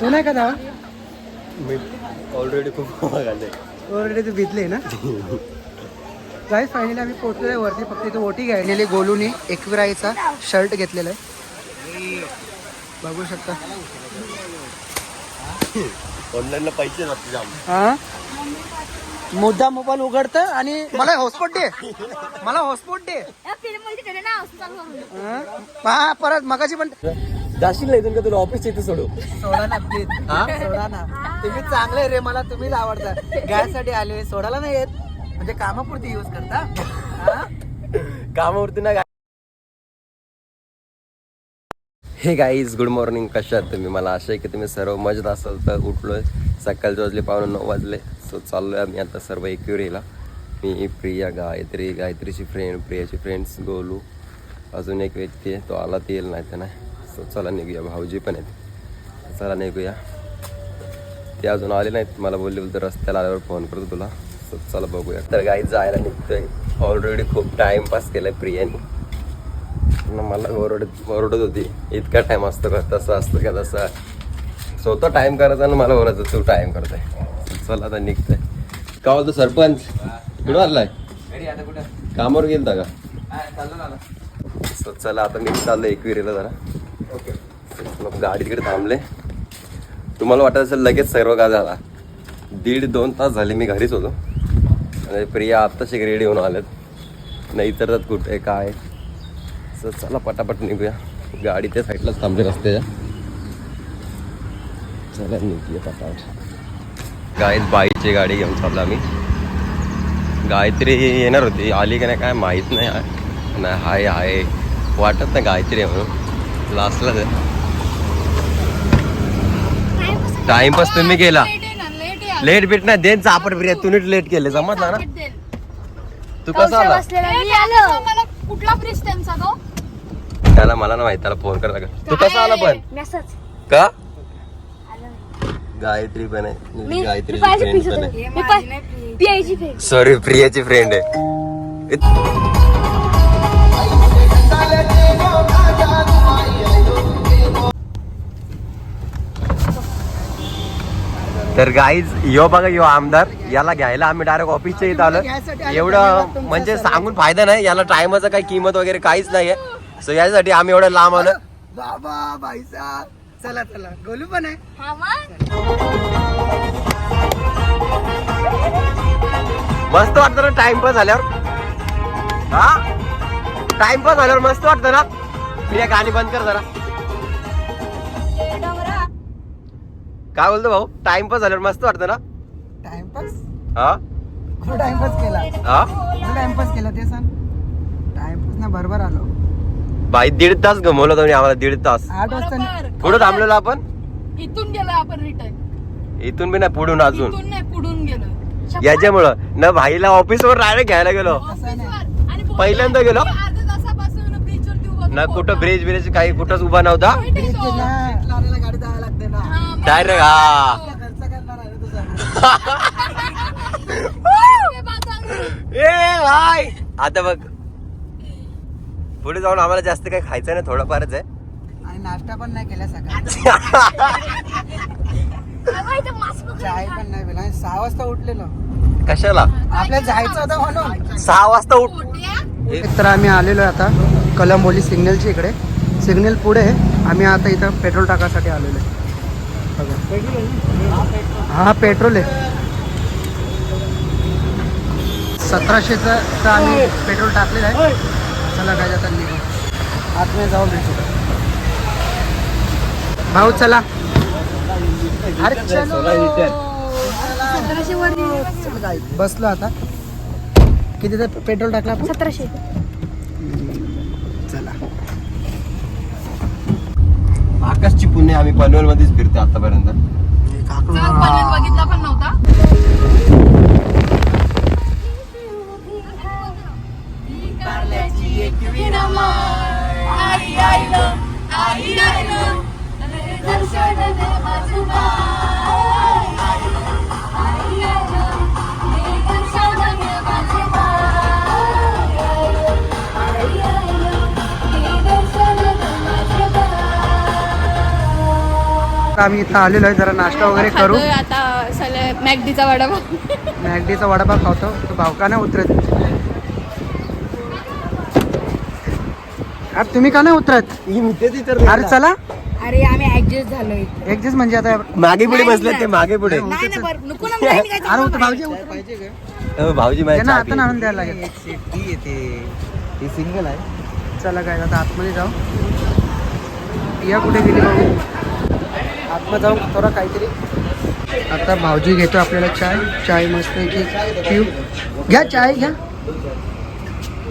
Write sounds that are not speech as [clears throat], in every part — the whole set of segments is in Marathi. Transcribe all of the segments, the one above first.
तू नाही का धावा मी ऑलरेडी खूप ऑलरेडी तू भिजले ना? गाईस फायनली आम्ही पोहोचलेलो आहे वरती. फक्त इथे ओटी घ्यायला गोलूनी एकविराईचा शर्ट घेतलेला आहे. बघू शकता. ऑनलाईनला पैसे जाते जाम हा? मुद्दा मोबाईल उघडतं आणि मला हॉटस्पॉट दे. मला हॉटस्पॉट दे. हा? पहा परत मगाची पण जाशील नाही का तुला ऑफिस इथे सोडू? सोडा ना प्लीज सोडा ना. तुम्ही चांगले रे मला तुम्हीच आवडता. गॅससाठी आले सोडायला नाही येत. म्हणजे कामापुरती यूज करता? हा? कामावरती ना हे गाईज गुड मॉर्निंग कशा आहात तुम्ही? मला आशा आहे की तुम्ही सर्व मजेत असाल. तर उठलोय. सकाळचे वाजले पावणे नऊ वाजले. सो चाललोय आम्ही आता सर्व एकविरीला मी प्रिया गायत्री गायत्रीची फ्रेंड प्रियाची फ्रेंड्स गोलू. अजून एक व्यक्ती आहे. तो आला ते येईल नाही तर नाही. सो चला निघूया भाऊजी पण आहेत. चला निघूया. ते अजून आले नाहीत. मला बोलले बोलते रस्त्याला आल्यावर फोन करतो तुला. सो चला बघूया. तर गाई जायला निघतोय. ऑलरेडी खूप टाइमपास केलाय प्रियाने. न मला ओरडत ओरडत होती. इतका टाइम असतो का तसं असतं का तसं स्वतः टाइम करायचा आणि मला बोलायचं तू टाइम करतोय चला आता निघतोय. का बोलतो सरपंच? कुठं आलाय कामावर गेलता का? चला आता मी चाललो एकविरीला जरा. मग गाडी तिकडे थांबले. तुम्हाला वाटत असेल लगेच सर्व का झाला दीड दोन तास झाले मी घरीच होतो. आणि प्रिया आत्ताशी रेडी होऊन आल्यात. नाही तर कुठे काय? सर चला पटापट निघूया. गाडी त्या साईडलाच थांबली रस्त्याच्या. चला निघूया पटापट. गायत बाईची गाडी घेऊन चाललो आम्ही. गायत्री येणार होती. आली का नाही काय माहीत नाही. नाही हाय हाय. वाटत नाही गायत्री आहे लास्टला टाइमपास तुम्ही केला. लेट बीट नाही देन चापट प्रिया तुम्ही लेट केले. समजला ना? तू कसा आला? कुठला ब्रिज त्यांचा तो? त्याला मला ना माहिती. त्याला फोन करायला लागेल. तू कसा आला पण? मेसेज का? गायत्री पण आहे. मी गायत्री फ्रेंड पण सॉरी प्रियाची. फ्रेंड आहे. तर गाईज यो बघा यो आमदार. याला घ्यायला आम्ही डायरेक्ट ऑफिसच्या इथं आलो. एवढं म्हणजे. सांगून फायदा नाही. याला टायमाचं काही किंमत वगैरे काहीच नाहीये. सो यासाठी आम्ही एवढं लांब आलो. बाबा भाईसा चला चला. गोलू पण आहे. हा मस्त वाटतं ना टाइमपास झाल्यावर. हा? टाइमपास झाल्यावर मस्त वाटतं ना? प्रिया गाणी बंद कर जरा. काय बोलतो भाऊ? टाइमपास झाल्यावर मस्त वाटतं ना? टाइमपास हा? कुठं टाइमपास केला? हा? कुठं टाइमपास केला ते सांग. टाइमपास ना बरोबर आलो. बाई दीड तास गमवलं तुम्ही आम्हाला दीड तास. आठ वाजता बरोबर. कुठं थांबलेलो आपण? इथून गेलो आपण रिटर्न इथून बी नाही पुढून अजून. इथून नाही पुढून गेलो. याच्यामुळं. न भाईला ऑफिसवर डायरेक्ट घ्यायला गेलो. असं नाही. आणि बोललो पहिल्यांदा गेलो? अर्ध्या तासापासून ना. कुठं ब्रिज ब्रिज काही कुठंच उभा नव्हता ब्रिज तो. ना लावलेला गाडी जायला लागते ना हा, मग डायरेक्ट हा. [laughs] ए भाई. आता बघ. पुढे जाऊन आम्हाला जास्त काही खायचं नाही थोडंफारच आहे. आणि नाश्ता पण नाही केला सकाळी. चाय पण नाही पिला. आणि सहा वाजता उठलेलो. कशाला? आपल्याला जायचं होतं म्हणून. सहा वाजता उठ पोट्या. तर आम्ही आलेलो आहे आता कलंबोली सिग्नलच्या इकडे. सिग्नल पुढे आहे. आम्ही आता इथं पेट्रोल टाकासाठी आलेलो आहे. हा पेट्रोल आहे. सतराशेचं तर आम्ही पेट्रोल टाकलेलं आहे. चला काय जातात निघू. आतमध्ये जाऊ भेटू. भाऊ चला. अरे बसलो आता. किती पेट्रोल टाकला सतराशे. चला. आकाशची पुणे आम्ही पनवेल मध्येच फिरतो आतापर्यंत बघितला पण नव्हता आई आईनं, आई आईनं, आता आम्ही इथं आलेलो आहे जरा नाश्ता वगैरे करू. आता सगळे मॅगडीचा वडापाव. मॅगडीचा वडापाव खावतो तो भाव का नाही उतरत. अरे तुम्ही का नाही उतरत? अरे चला. अरे आम्ही ऍडजस्ट दिवस म्हणजे आता मागे पुढे बसले ते मागे पुढे. [laughs] अरे भाऊजी भाऊजी चहा आता. आणून द्यायला लागेल. ती सिंगल आहे. चला काय आता आतमध्ये जाऊ. या कुठे गेली? भाऊ आतमध्ये जाऊ थोडा काहीतरी. आता भाऊजी घेतो आपल्याला चाय. चाय मस्त आहे की पिऊ. घ्या चाय घ्या.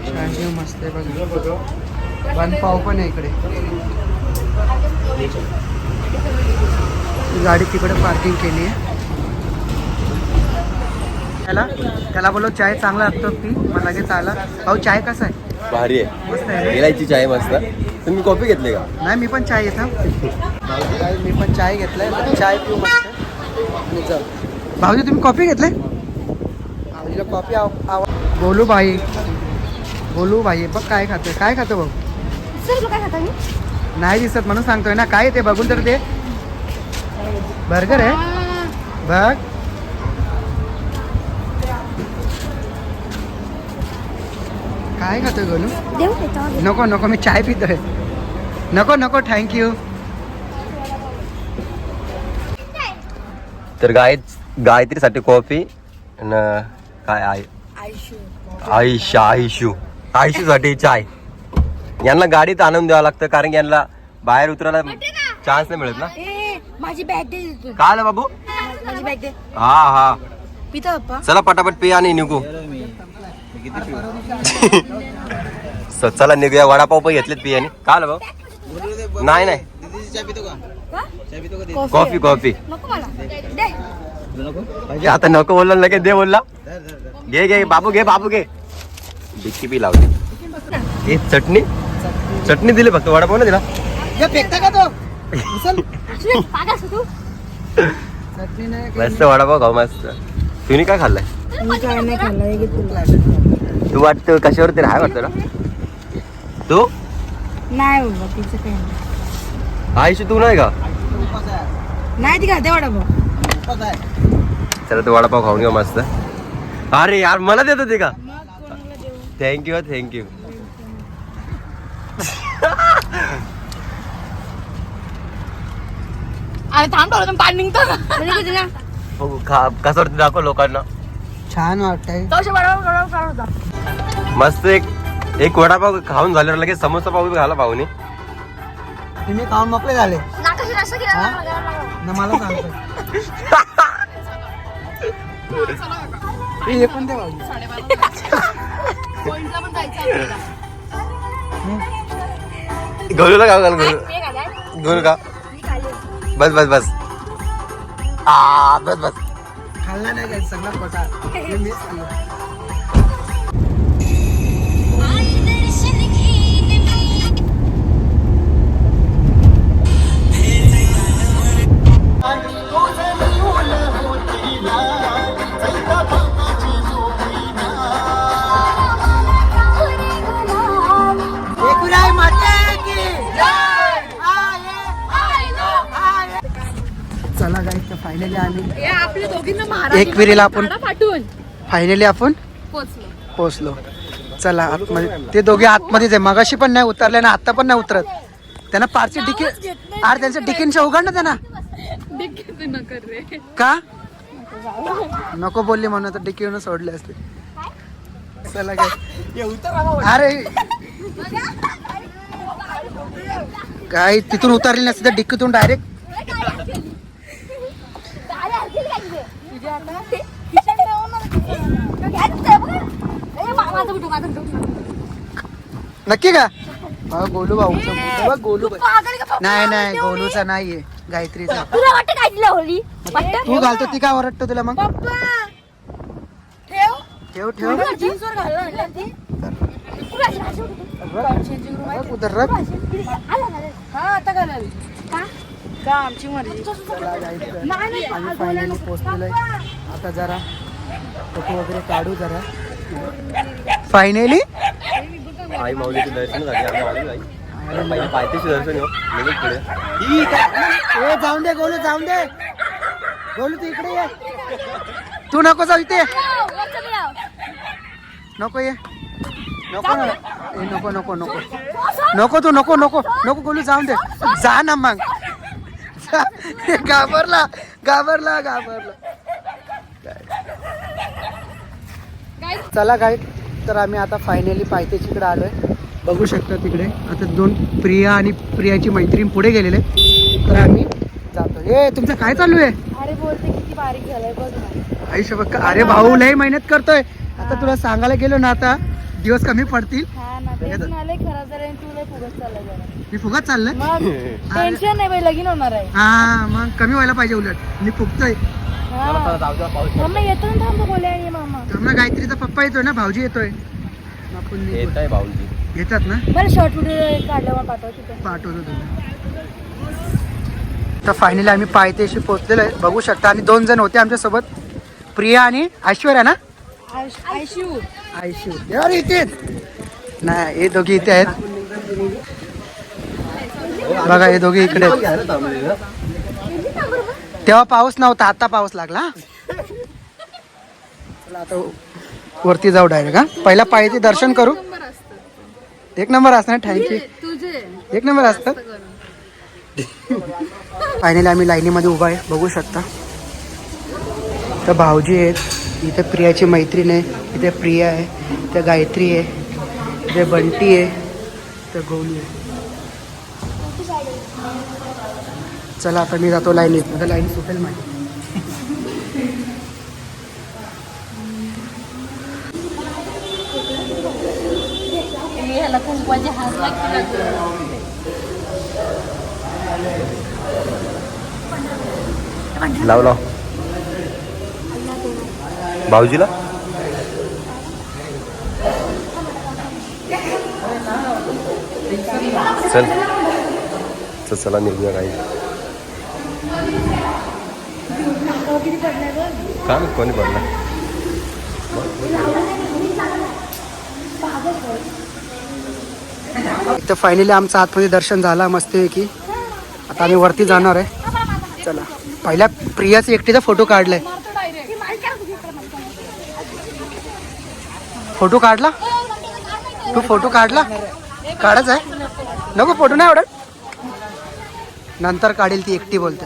चाय घेऊ मस्त आहे बघा. वन पाव पण आहे इकडे. गाडी तिकडे पार्किंग केली आहे. त्याला त्याला बोलो चाय चांगला लागतो पी. मला लगेच आला. भाऊ चाय कसा आहे? भारी आहे? इलायची चाय मस्त. तुम्ही कॉफी घेतली का? नाही मी पण चाय घेतो मी पण चाय घेतलाय. चाय पिऊ मस्त. भाऊजी तुम्ही कॉफी घेतले भाऊजीला कॉफी आव बोलू भाई बोलू भाई बघ काय खातोय. काय खातो भाऊ काय खाता नाही दिसत म्हणून सांगतोय ना. काय आहे ते बघून तर ते? बर्गर आहे. बघ. काय खातोय गोलू? नको नको मी चाय पितोय. नको नको थँक्यू तर गाय गायत्रीसाठी कॉफी आणि काय आहे? आयुष्य. आयुष्यू आयुष्यूसाठी चाय. यांना गाडीत आणून द्यावं लागतं कारण की यांना बाहेर उतरायला चान्स नाही मिळत ना. ए माझी बॅग दे काय आलं बाबू? माझी बॅग दे हा हा. पिता चला पटापट पे आणि निघू. [laughs] स- चला निघूया. वडापाव पण घेतलेत पियाने आलं भाऊ? नाही नाही. Coffee coffee. नको मला. दे. हे आता नको बोलला लगेच दे बोलला. घे घे बाबू घे बाबू घे. डिक्की बी लावली. हे चटणी? चटणी दिली फक्त. वडापाव ना दिला? फेकता का तो? [laughs] उचल. तू. [laughs] मस्त वडापाव खाऊ मस्त. तुम्ही काय खाल्लाय? मी काय नाही खाल्लं हे तू वाटतं कशावरती राहाय वाटतं ना? तू? नाही बाबा तिचं काही नाही. आयुष्य तू नाही का? नाही ती खाते भाऊ चला तू वडापाव खाऊन घेऊ मस्त. अरे यार मला देत होते का? थँक्यू थँक्यू अरे थांब थोडं पाणी निघतं ना? बघू खा कशावरती दाखव लोकांना छान वाटतंय होता मस्त एक एक वडापाव खाऊन झाल्यावर लगेच समोसा पाव बी घाला भाऊनी तुम्ही खाऊन मोकळे झाले नाकाशी केला हा? मला घ्यायला लागला. ना मला सांगतो हे पण दे भाऊजी. पॉइंटला पण जायचं आपल्याला. गोलूला का घाल गोलू? गोलू का बस बस बस आ बस बस. खाल्ला नाही काय सगळं खोटा हे मीच खाल्लं. फायनली आम्ही आपल्या दोघींना महाराज एक विहिरीला आपण- फायनली आपण पोचलो पोहोचलो. चला आतमध्ये ते दोघे आतमध्येच आहे मगाशी पण नाही उतरले ना आता पण नाही उतरत. त्यांना पारची डिकी अरे त्यांचं डिकीनच्या उघड ना त्यांना. का? नको बोलली म्हणून तर डिकीवरून सोडले असते. चला काय अरे. काय तिथून उतरली नसते तर डिक्कीतून डायरेक्ट नक्की का? हा, गोलू भाऊचा बघ गोलू नाही नाही गोलूचा नाहीये. गायत्रीचा. तुला वाटतं काय तिला होली तू घालतो ती काय ओरडतो तुला मग? ठेव. ठेव ठेव. हा आता घालाल. का आमची मर्जी? चला आम्ही फायनली पोहोचलेलो आहे आता जरा फोटो वगैरे काढू जरा. फायनली आई माऊलीचे दर्शन झाले पायथ्याशी दर्शन येऊ लगेच पुढे. ए जाऊन दे गोलू जाऊन दे. गोलू तू इकडे ये. तू नको जाऊ इथे. नको ये. नको नको नको नको. नको. तू नको नको. नको गोलू जाऊन दे. जा ना मग. [laughs] घाबरला घाबरला घाबरला. चला गाईड तर आम्ही आता फायनली पायथ्याचीकडे आलोय. बघू शकता तिकडे आता दोन प्रिया आणि प्रियाची मैत्रीण पुढे गेलेले तर आम्ही जातो. ए तुमचं काय चालू आहे? अरे बोलते किती बारीक झालाय बघ ना. आयुष्य बघ अरे भाऊ लय मेहनत करतोय. आता तुला सांगायला गेलो ना आता दिवस कमी पडतील. हा मी फुगत चाललंय. मग [laughs] टेन्शन नाही बाई लगीन होणार आहे. हा मग कमी व्हायला पाहिजे उलट. मी फुगतोय. हा. मम्मी येतो ना थांब बोले आणि मामा. तर मग गायत्रीचा पप्पा येतोय ना भाऊजी येतोय. आपण निघू. येत आहे भाऊजी. येतात ना? मला शॉर्ट व्हिडिओ पाठव तिथे. पाठवतो तुला. तर फायनली आम्ही पायथ्याशी पोहोचलेलो आहे. बघू शकता आणि दोन जण होते आमच्यासोबत. प्रिया आणि ऐश्वर्या ना? आयशू ऐश्वर्या अरे इथेच. नाही हे दोघे इथे आहेत. बघा हे दोघे इकडे तेव्हा पाऊस नव्हता आता पाऊस लागला आता वरती जाऊ डायरेक्ट हा? पहिला पायथे दर्शन करू. एक नंबर असणार थँक्यू एक नंबर असतात फायनली आम्ही लाईनीमध्ये उभा आहे बघू शकता. तर भाऊजी आहेत इथे प्रियाची मैत्रीण आहे इथे प्रिया आहे इथे गायत्री आहे इथे बंटी आहे तर गौली आहे. चला आता मी जातो लाईनीत आता लाईन सुटेल माझी. कुंकवाचे हात लाव लाव भाऊजीला? चल. तर चला निघूया काही का माहीत कोणी पडला इथं फायनली आमचं आतमध्ये दर्शन झालं मस्तपैकी आता आम्ही वरती जाणार आहे. चला. पहिल्या प्रियाचा एकटीचा फोटो काढलाय. फोटो काढला? तू फोटो काढला? काढायचा आहे? नको फोटो नाही आवडत. नंतर काढेल ती एकटी बोलते.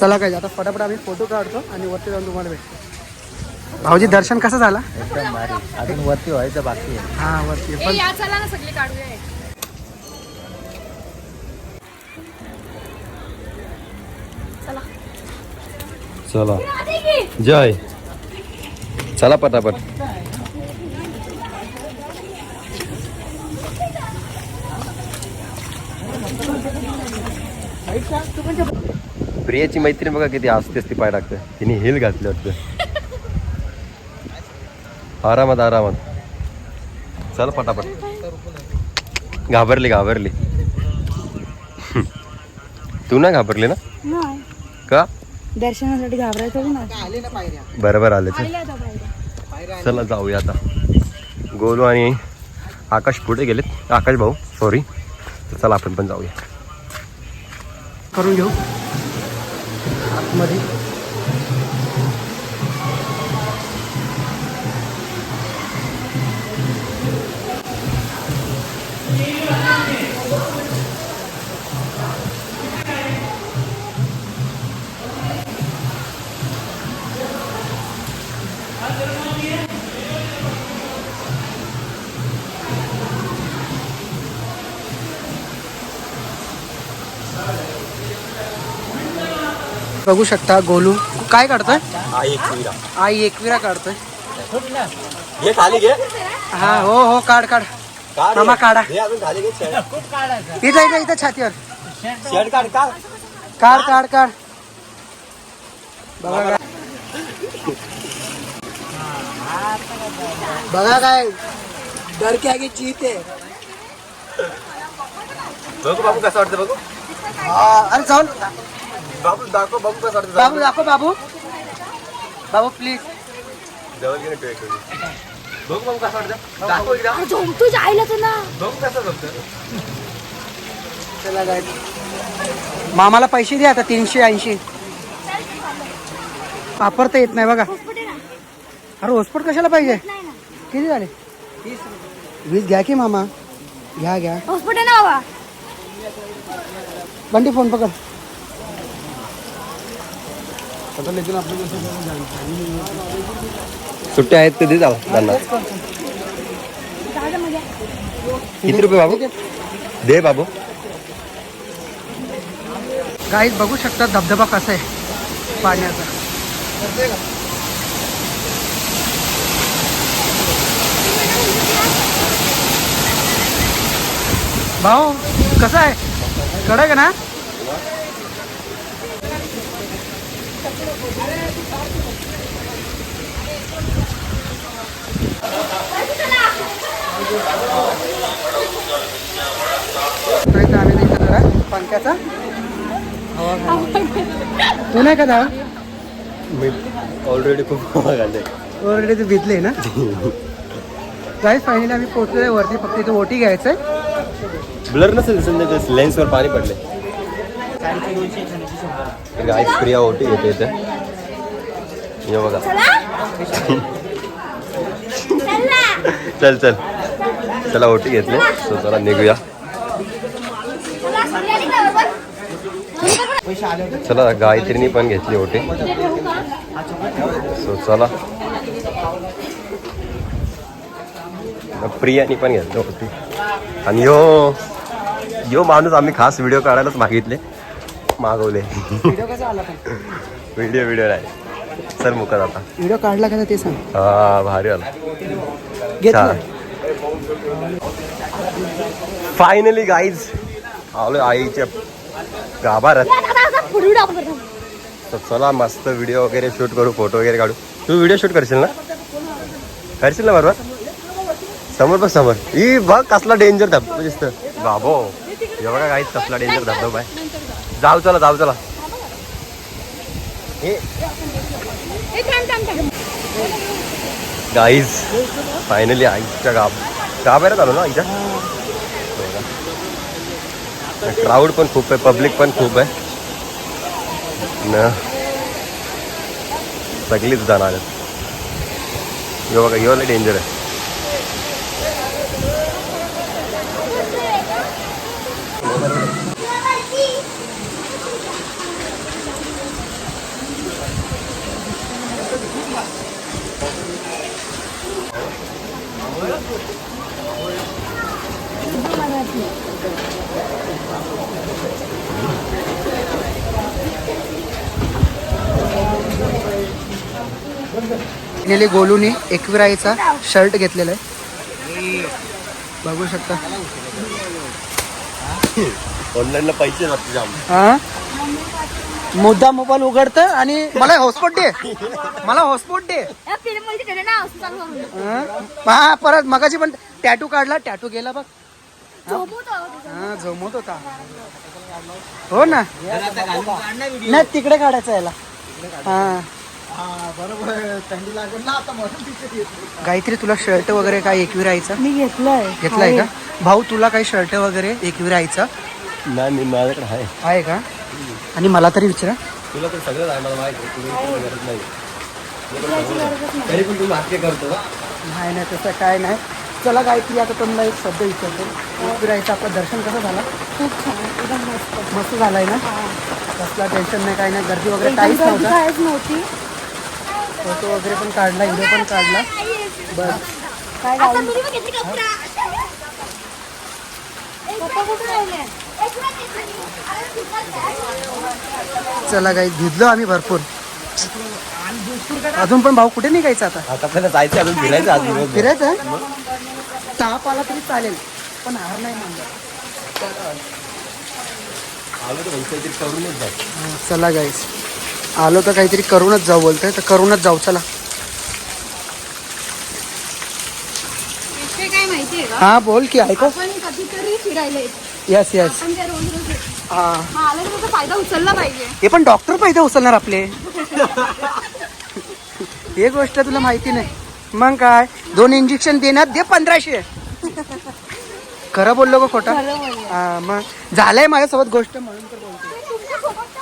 चला काय आता फटाफट आम्ही फोटो काढतो आणि वरती जाऊन तुम्हाला भेटतो. भाऊजी दर्शन कसं झाला? एकदम भारी. अजून वरती व्हायचं बाकी आहे. हा वरती पण चला ना सगळे काढूया. एक. चला. जय. चला पटापट. प्रियाची मैत्रीण बघा किती आस्ती असती पाय टाकते. तिने हिल घातले वाटतं. आरामात आरामात. चल पटापट. घाबरली घाबरली. तू ना घाबरली ना? का? दर्शनासाठी घाबरायचं ना. बरोबर आले चला. जाऊया आता. गोलू आणि आकाश पुढे गेलेत. आकाश भाऊ सॉरी तर चला आपण पण जाऊया. करून घेऊ. आतमध्ये. बघू शकता गोलू. काय काढतोय? आई एकविरा काढतोय. घे खाली घे. हा हो हो काढ काढ. मामा काढा. इथं इथं इथं छातीवर. काढ काढ. काढ बघा काय. बघा काय. डर के आगे जीत आहे. बघू बाबू कसं वाटतं बघू. हा, अरे जाऊन. बाबू दाखव बाबू कसं वाटतं? बाबू दाखव बाबू. बाबू प्लीज जवळ गेले बघ बघ कसं वाटतं? दाखव. एकदा अरे आईला तर ना. बघ कसं जमतं? चला गाईज मामाला पैसे द्या आता तीनशे ऐंशी. वापरता येत नाही बघा. अरे हॉस्पिटल कशाला पाहिजे? किती झाले? वीस घ्या की मामा? घ्या घ्या. हॉस्पिटल ना बाबा. बंटी फोन पकड. सुट्ट्या आहेत कधी जाऊ त्यांना. किती रुपये बाबू? दे बाबू. गाईज बघू शकता धबधबा कसा आहे पाण्याचा. भाऊ कसा आहे? कडक आहे ना तर इथं आम्ही इथं जरा पंख्याचा हवा. तू नाही का दहा मी ऑलरेडी खूप घालते ऑलरेडी ते भिजले ना? गाईज फायनली आम्ही पोहोचलोय वरती फक्त इथं ओटी घ्यायचंय. ब्लर नसेल समजा लेन्सवर पाणी पडले गाईस प्रिया ओटी घेते इथे. ये बघा. चल. चल. चला ओटी घेतली. सो चला निघूया. चला गायत्रीनी पण घेतली ओटी. सो चला. प्रियानी पण घेतली ओटी. आणि यो यो माणूस आम्ही खास व्हिडिओ काढायलाच मागितले. मागवले. व्हिडिओ कसा आला व्हिडिओ व्हिडिओ नाही. चल मुकात आता. व्हिडिओ काढला का ते सांग. हा भारी आला. घेतलं? फायनली गाईज आलोय आईच्या गाभारात तर चला मस्त व्हिडिओ वगैरे शूट करू फोटो वगैरे काढू. तू व्हिडिओ शूट करशील ना? करशील ना बरोबर? समोर बघ समोर. ही बघ कसला डेंजर धबधबा दिसतं बाबो. हे बघा काहीच कसला डेंजर धबधबा आहे. जाऊ चला जाऊ चला. हे. गाईज फायनली आईच्या गाब गाभाऱ्यात आलो ना आईच्या? क्राऊड पण खूप आहे पब्लिक पण खूप आहे. न. सगळीच जाणार आहेत. यो बघा यो लय डेंजर आहे. फायनली गोलूने एकविराईचा शर्ट घेतलेला आहे. बघू शकता. ऑनलाईनला पैसे हा? मुद्दा मोबाईल उघडतं आणि मला हॉस्पॉट दे. मला हॉस्पॉट दे. हा? हा परत मगाची पण टॅटू काढला. टॅटू गेला बघ. हा? झोमत होता. हो ना? नाही तिकडे काढायचं याला. हा. गायत्री तुला शर्ट वगैरे काय एकविरायचा मी घेतलंय. घेतलाय का? भाऊ तुला काही शर्ट वगैरे एकविरायचा नाही मी माझ्याकडे आहे. आहे का? आणि मला तरी विचारा. तुला तर सगळं आहे मला माहिती आहे. तुला गरज नाही. तरी पण तू नाट्य करतो ना नाही नाही तसं काय नाही. चला गायत्री आता तुम्हाला एक शब्द विचारतो. एकविरायचं आपलं दर्शन कसं झालं? खूप छान एकदम मस्त. मस्त झालंय ना? कसला टेन्शन नाही काय नाही. गर्दी वगैरे एकदम काहीच गर्दी नव्हतं. काहीच नव्हती. फोटो वगैरे पण काढला व्हिडिओ पण काढला. बस. काय चला गाई भिजलो आम्ही भरपूर. अजून पण भाऊ कुठे निघायचं आता? आता आपल्याला जायचं अजून फिरायचं आज. फिरायचं आहे? ताप आला तरी चालेल पण हार नाही मानला. आलो तर काहीतरी करूनच जाऊ. चला गाईस. आलो तर काहीतरी करूनच जाऊ बोलतोय तर करूनच जाऊ चला. हा बोल की ऐको. Yes yes. हा. फायदा हे पण डॉक्टर पैसे उचलणार आपले. हे गोष्ट तुला माहिती नाही. मग काय? दोन इंजेक्शन देण्यात दे पंधराशे. खरं बोललो का खोटा? हा मग. झालंय माझ्यासोबत गोष्ट म्हणून तर बोलतो.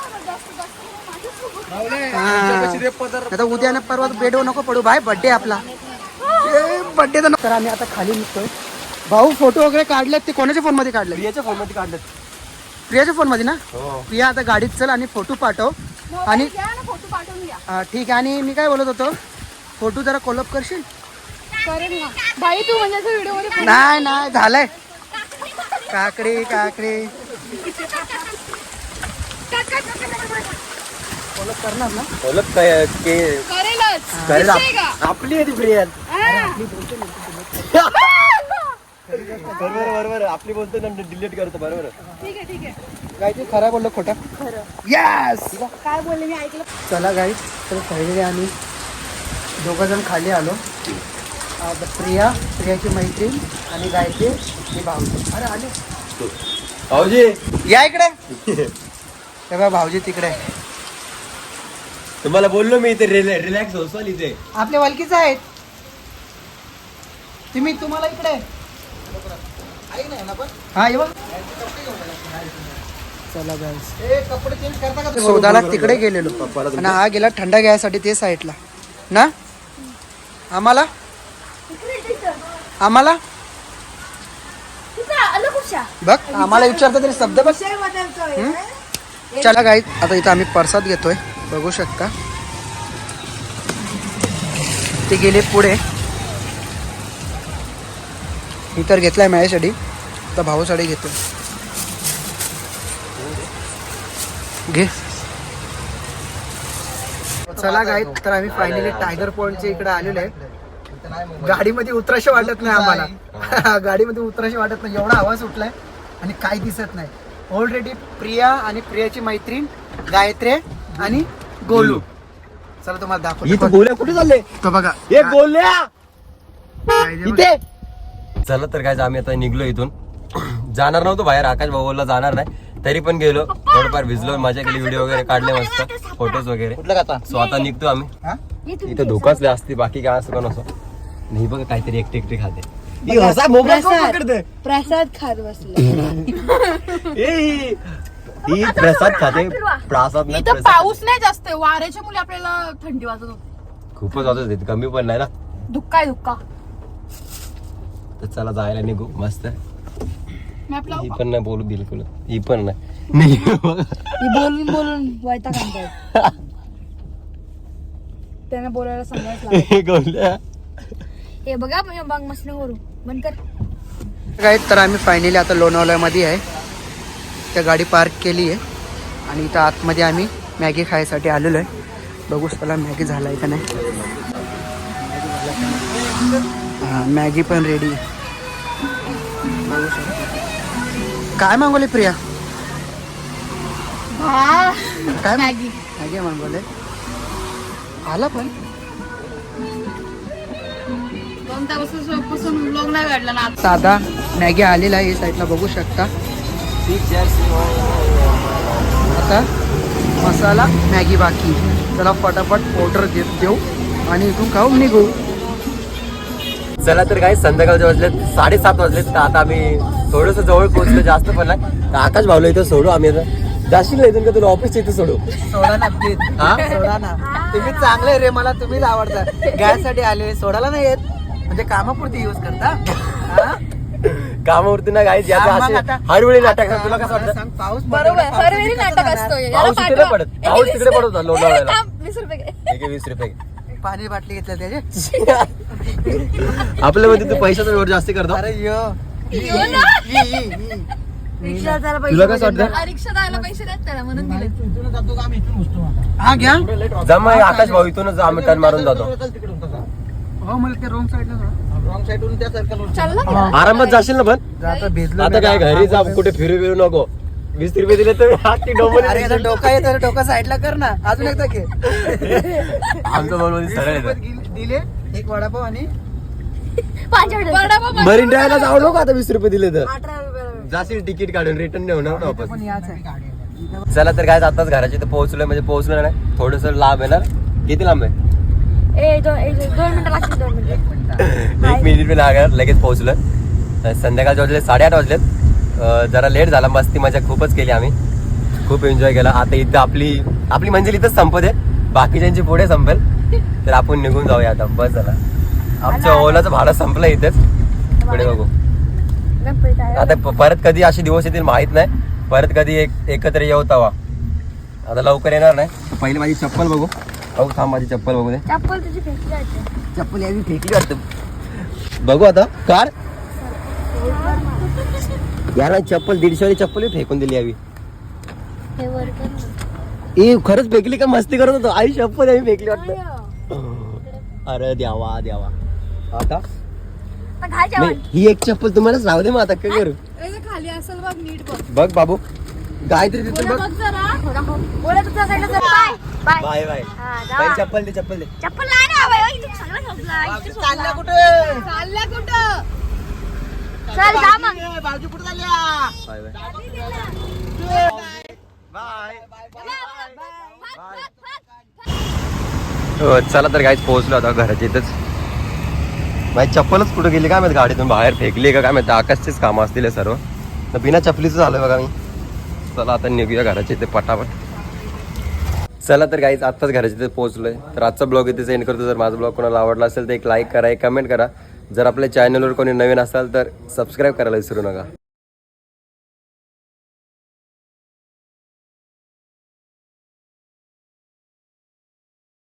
आता उद्या ना परवा बेडवर नको पडू भाई बर्थडे आपला बर्थडे तर आम्ही आता खाली निघतोय भाऊ फोटो वगैरे काढलेत ते कोणाच्या फोनमध्ये काढले प्रियाच्या फोनमध्ये काढलं प्रियाच्या फोनमध्ये ना हो प्रिया आता गाडीत चल आणि फोटो पाठव आणि हा, ठीक आहे आणि मी काय बोलत होतो फोटो जरा कोलप करशील बाई तू म्हणजे नाही नाही झालंय काकडे काकडे कोलप करणार ना? ओळख काय के करेलच. करेल आप- दिसतंय का? आपली आहे ती प्रिया हा. बरोबर बरोबर. आपली बोलतो ना डिलीट करतो बरोबर. ठीक आहे ठीक आहे. काय ते खरं बोललो खोटा? यस काय बोलले मी ऐकलं. चला गाई तर पहिले आम्ही दोघं जण खाली आलो. प्रिया प्रियाची मैत्रीण आणि गायत्री मी भाऊजी. अरे आले. भाऊजी! या इकडे. तेव्हा भाऊजी तिकडे. आहे. तुम्हाला बोललो मी इथे रिलॅक्स होसल इथे. आपले वलकीच आहेत. तुम्ही तुम्हाला इकडे. हा चला शोधाला तिकडे गेलेलो. आणि हा गेला थंडा घ्यायसाठी ते साईडला. ना? आम्हाला? आम्हाला? बघ आम्हाला विचारता तरी शब्द बघ. चला गाई आता इथं आम्ही प्रसाद घेतोय. बघू शकता. ते गेले पुढे. मी तर घेतलाय माझ्यासाठी. तर भाऊसाठी घेतो. घे. चला गाईत तर आम्ही फायनली टायगर पॉइंटच्या इकडे आलेलो आहे. गाडीमध्ये उतराशे वाटत नाही आम्हाला. [laughs] गाडीमध्ये उतराशे वाटत नाही. एवढा आवाज उठलाय आणि काय दिसत नाही. ऑलरेडी प्रिया आणि प्रियाची मैत्रीण गायत्री आणि गोलू. चला तुम्हाला दाखवतो. गोल्या कुठे चालले? तो बघा. हे. गोल्या! इथे! इथे चला तर काय आम्ही आता निघलो इथून. [clears throat] जाणार नव्हतो बाहेर आकाश भाऊला जाणार नाही. तरी पण गेलो. थोडंफार भिजलो मजा केली व्हिडिओ वगैरे काढले मस्त फोटोज वगैरे. कुठलं का सो आता निघतो आम्ही. हा? इथं धोकाच असते बाकी काय असं पण असो. नाही बघा काहीतरी एकटे एकटे खाते. ही हसा मोबाईल? प्रसाद खात बसले. [laughs] ही- ही प्रसाद खाते प्रसाद नाही इथं प्रसाद पाऊस नाही जास्त आहे. वाऱ्याच्या मुले आपल्याला थंडी वाजत होती खूपच वाजत होती कमी पण नाही ना. धुक्का आहे धुक्का. तर चला जायला निघू मस्त. मी आपला ही पण नाही बोलू बिलकुल. ही पण नाही. नाही मी बोलून बोलून वैता काढतायत [laughs] त्यांना बोलायला सांगायच गोल्या हे बघा मग मस्त करू. बंद कर. काय तर आम्ही फायनली आता लोणावळ्यामध्ये आहे. त्या गाडी पार्क केली आहे. आणि इथं आतमध्ये आम्ही मॅगी खायसाठी आलेलो आहे. बघू चला मॅगी झाला आहे का नाही. हां मॅगी पण रेडी आहे. बघू शकता. काय मागवले प्रिया? काय मॅगी. मॅगी मागवले आला पण. साधा मॅगी आलेला आहे साईडला बघू शकता. आता मसाला मॅगी बाकी. चला फटाफट ऑर्डर देत देऊ आणि इथून खाऊन निघू. चला तर काय संध्याकाळचे वाजले साडेसात वाजले. तर आता आम्ही थोडस जवळ पोहोचलो जास्त पण नाही. तर आकाश भाऊला इथं सोडू आम्ही आता. जाशील ना इथून का तुला ऑफिस इथं सोडू? सोडा ना प्लीज हा? सोडा ना. तुम्ही चांगले रे मला तुम्हीच आवडता. गॅससाठी आले सोडायला नाही येत. म्हणजे कामापुरती यूज करता? कामावरती ना हा, मग आता- हरवेळी नाटक असतं. तुला कसं वाटतं? सांग, पाऊस बरोबर पडतो, हर वेळी पावसाळ्यात नाटक कसं असतो? जाणार? याला पाऊस तिकडे पाठवा. पडत ए, पाऊस वीस तिकडे पडत होता रुपये. लोणावळ्याला. ए, थांब, वीस रुपये घे. एक वीस रुपये पाणी बाटली घेतल्या त्याचे. [laughs] आपल्यामध्ये तू पैशाचा व्यवहार जास्ती करतो. अरे यो. यो ना. E, E, E. रिक्षा त्याला तुला कसं वाटतं? आ, रिक्षा जायला पैसे देत त्याला म्हणून दिले. हा घ्या. जमा आकाश भाऊ इथूनच आम्ही टर्न मारून जातो. हो मला ते रॉंग साईडला रॉंग साईडून त्या सर्कल चालला का? आरामात जाशील ना पण? आता काय घरी जा कुठे फिरू फिरू नको. वीस रुपये दिले तर हात अरे आता डोका येत अरे डोका साईडला कर ना. अजून एकदा घे. आमचं सरळ येतं दिले- दिले एक वडापाव आणि मरीन ड्रायव्हला जाऊ नको आता वीस रुपये दिले तर. अठरा रुपयाला जाशील तिकीट काढून रिटर्न नेऊ ना वापस. पण याच आहे. चला तर काय आताच घराच्या इथं पोहोचलोय म्हणजे पोहोचलो नाही. थोडस लांब आहे ना किती लांब आहे? ए दोन एक दोन मिनिटं लागतील दोन मिनिटं. एक मिनिट. मी लागणार लगेच पोहोचलं संध्याकाळचे वाजले साडेआठ वाजलेत. जरा लेट झाला मस्ती मजा खूपच केली आम्ही. खूप एन्जॉय केला. आता इथं आपली आपली मंजिल इथंच संपत. आहे बाकीच्यांची पुढे संपेल. तर आपण निघून जाऊया आता. बस झाला. आमचं ओलाचं भाडं संपलं इथेच. पुढे बघू. आता परत कधी असे दिवस येतील माहीत नाही. परत कधी एक एकत्र येऊ तवा. आता लवकर येणार नाही. पहिली माझी चप्पल बघू. बघू थांब माझी चप्पल बघू दे. चप्पल तुझी फेकली चप्पल यावी फेकली वाटतं. बघू आता. कार? यार चप्पल दीडशे वाली चप्पल फेकून दिली यावी. हे वर कर ना. ए खरंच फेकली का? मस्ती करत होतो. आई चप्पल यावी फेकली वाटतं. अरे द्यावा द्यावा आता? आता घाल जेवण. नाही ही एक चप्पल तुम्हालाच राहू दे मग आता. काय करू. खाली असेल बघ नीट बघ. बघ बाबू. गायत्री तिथून बघ. हो, दाखव. बोला तुझ्या साईडला चल. Bye bye. Bye bye. हा, जा. चप्पल दे चप्पल दे. चप्पल नाही ना बाई. इथे सगळं संपलं इथे संपलं. चालल्या कुठं? चल जा मग. Bye bye. हो, चला तर काहीच पोहोचलो आता घराच्या इथंच. माझी चप्पलच कुठं गेली? काय माहिती गाडीतून बाहेर फेकली का? काय माहिती आकाशचीच कामं असतील हे सर्व. तर बिना चपलीचं झालं बघा मी. चला आता निघूया घराच्या इथे पटापट. चला तर काहीच आत्ताच घराच्या इथे पोहोचलोय. तर आजचा ब्लॉग इथे सेंड करतो. जर माझा ब्लॉग कोणाला आवडला असेल तर एक लाईक करा एक कमेंट करा. जर आपल्या चॅनलवर कोणी नवीन असाल तर सबस्क्राईब करायला विसरू नका.